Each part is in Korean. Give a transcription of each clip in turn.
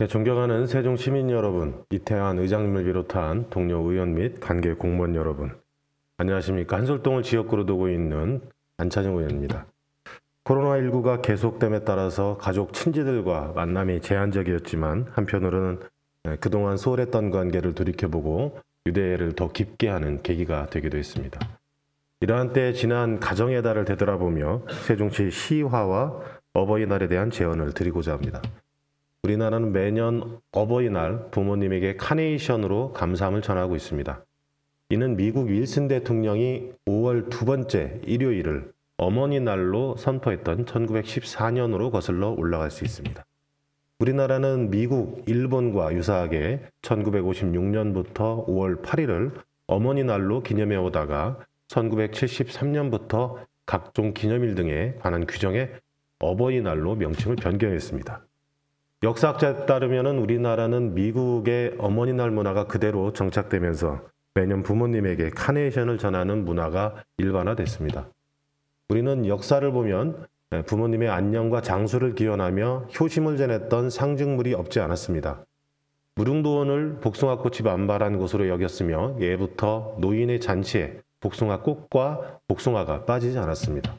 네, 존경하는 세종 시민 여러분, 이태환 의장님을 비롯한 동료 의원 및 관계 공무원 여러분, 안녕하십니까. 한솔동을 지역구로 두고 있는 안찬영 의원입니다. 코로나19가 계속됨에 따라서 가족 친지들과 만남이 제한적이었지만 한편으로는 네, 그동안 소홀했던 관계를 돌이켜보고 유대를 더 깊게 하는 계기가 되기도 했습니다. 이러한 때 지난 가정의 달을 되돌아보며 세종시 시화와 어버이날에 대한 제언을 드리고자 합니다. 우리나라는 매년 어버이날 부모님에게 카네이션으로 감사함을 전하고 있습니다. 이는 미국 윌슨 대통령이 5월 두 번째 일요일을 어머니 날로 선포했던 1914년으로 거슬러 올라갈 수 있습니다. 우리나라는 미국, 일본과 유사하게 1956년부터 5월 8일을 어머니 날로 기념해 오다가 1973년부터 각종 기념일 등에 관한 규정에 어버이날로 명칭을 변경했습니다. 역사학자에 따르면 우리나라는 미국의 어머니 날 문화가 그대로 정착되면서 매년 부모님에게 카네이션을 전하는 문화가 일반화됐습니다. 우리는 역사를 보면 부모님의 안녕과 장수를 기원하며 효심을 전했던 상징물이 없지 않았습니다. 무릉도원을 복숭아꽃이 만발한 곳으로 여겼으며 예부터 노인의 잔치에 복숭아 꽃과 복숭아가 빠지지 않았습니다.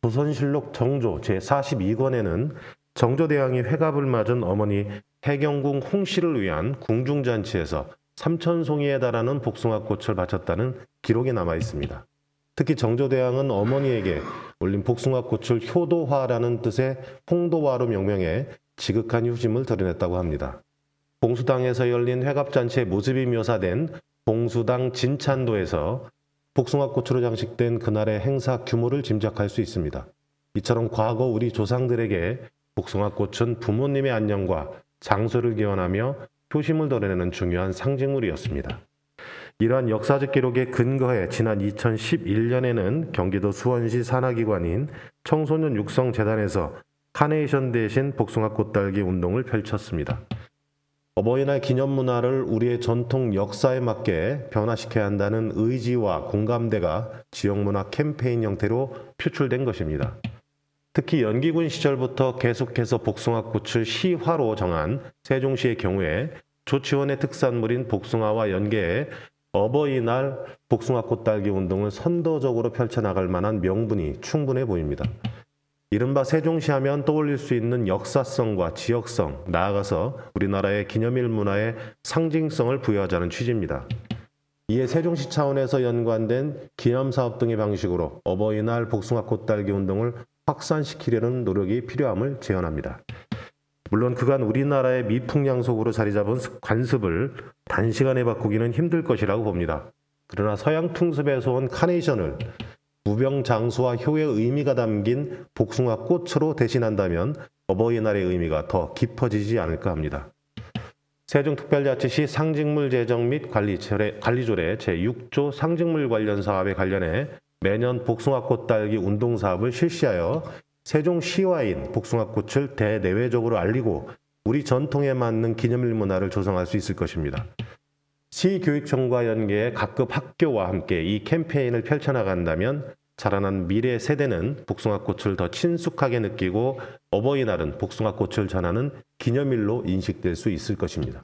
조선실록 정조 제42권에는 정조대왕이 회갑을 맞은 어머니 해경궁 홍씨를 위한 궁중잔치에서 삼천송이에 달하는 복숭아꽃을 바쳤다는 기록이 남아 있습니다. 특히 정조대왕은 어머니에게 올린 복숭아꽃을 효도화라는 뜻의 홍도화로 명명해 지극한 휴심을 드러냈다고 합니다. 봉수당에서 열린 회갑잔치의 모습이 묘사된 봉수당 진찬도에서 복숭아꽃으로 장식된 그날의 행사 규모를 짐작할 수 있습니다. 이처럼 과거 우리 조상들에게 복숭아꽃은 부모님의 안녕과 장소를 기원하며 효심을 드러내는 중요한 상징물이었습니다. 이러한 역사적 기록에 근거해 지난 2011년에는 경기도 수원시 산하기관인 청소년 육성재단에서 카네이션 대신 복숭아 꽃 달기 운동을 펼쳤습니다. 어버이날 기념 문화를 우리의 전통 역사에 맞게 변화시켜야 한다는 의지와 공감대가 지역 문화 캠페인 형태로 표출된 것입니다. 특히 연기군 시절부터 계속해서 복숭아 꽃을 시화로 정한 세종시의 경우에 조치원의 특산물인 복숭아와 연계해 어버이날 복숭아 꽃 딸기 운동을 선도적으로 펼쳐나갈 만한 명분이 충분해 보입니다. 이른바 세종시 하면 떠올릴 수 있는 역사성과 지역성, 나아가서 우리나라의 기념일 문화의 상징성을 부여하자는 취지입니다. 이에 세종시 차원에서 연관된 기념사업 등의 방식으로 어버이날 복숭아 꽃 딸기 운동을 확산시키려는 노력이 필요함을 제언합니다. 물론 그간 우리나라의 미풍양속으로 자리 잡은 관습을 단시간에 바꾸기는 힘들 것이라고 봅니다. 그러나 서양 풍습에서 온 카네이션을 무병장수와 효의 의미가 담긴 복숭아 꽃으로 대신한다면 어버이날의 의미가 더 깊어지지 않을까 합니다. 세종특별자치시 상징물 제정 및 관리 조례, 관리조례 제6조 상징물 관련 사업에 관련해 매년 복숭아꽃 딸기 운동 사업을 실시하여 세종시와인 복숭아꽃을 대내외적으로 알리고 우리 전통에 맞는 기념일 문화를 조성할 수 있을 것입니다. 시교육청과 연계해 각급 학교와 함께 이 캠페인을 펼쳐나간다면 자라난 미래 세대는 복숭아꽃을 더 친숙하게 느끼고 어버이날은 복숭아꽃을 전하는 기념일로 인식될 수 있을 것입니다.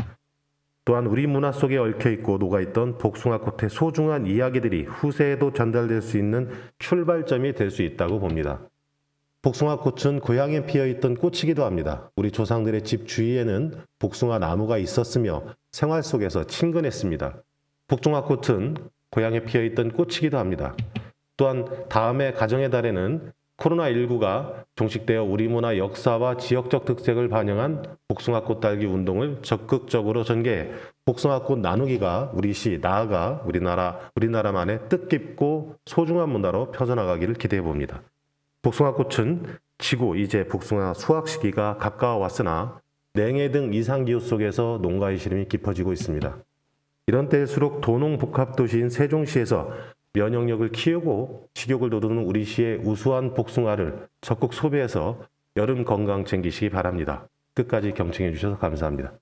또한 우리 문화 속에 얽혀 있고 녹아 있던 복숭아 꽃의 소중한 이야기들이 후세에도 전달될 수 있는 출발점이 될 수 있다고 봅니다. 복숭아 꽃은 고향에 피어 있던 꽃이기도 합니다. 우리 조상들의 집 주위에는 복숭아 나무가 있었으며 생활 속에서 친근했습니다. 복숭아 꽃은 고향에 피어 있던 꽃이기도 합니다. 또한 다음해 가정의 달에는 코로나19가 종식되어 우리 문화 역사와 지역적 특색을 반영한 복숭아꽃 달기 운동을 적극적으로 전개해 복숭아 꽃 나누기가 우리 시 나아가 우리나라 우리나라만의 뜻깊고 소중한 문화로 펴져나가기를 기대해 봅니다. 복숭아 꽃은 지고 이제 복숭아 수확 시기가 가까워 왔으나 냉해 등 이상 기후 속에서 농가의 시름이 깊어지고 있습니다. 이런 때일수록 도농 복합 도시인 세종시에서 면역력을 키우고 식욕을 돋우는 우리 시의 우수한 복숭아를 적극 소비해서 여름 건강 챙기시기 바랍니다. 끝까지 경청해 주셔서 감사합니다.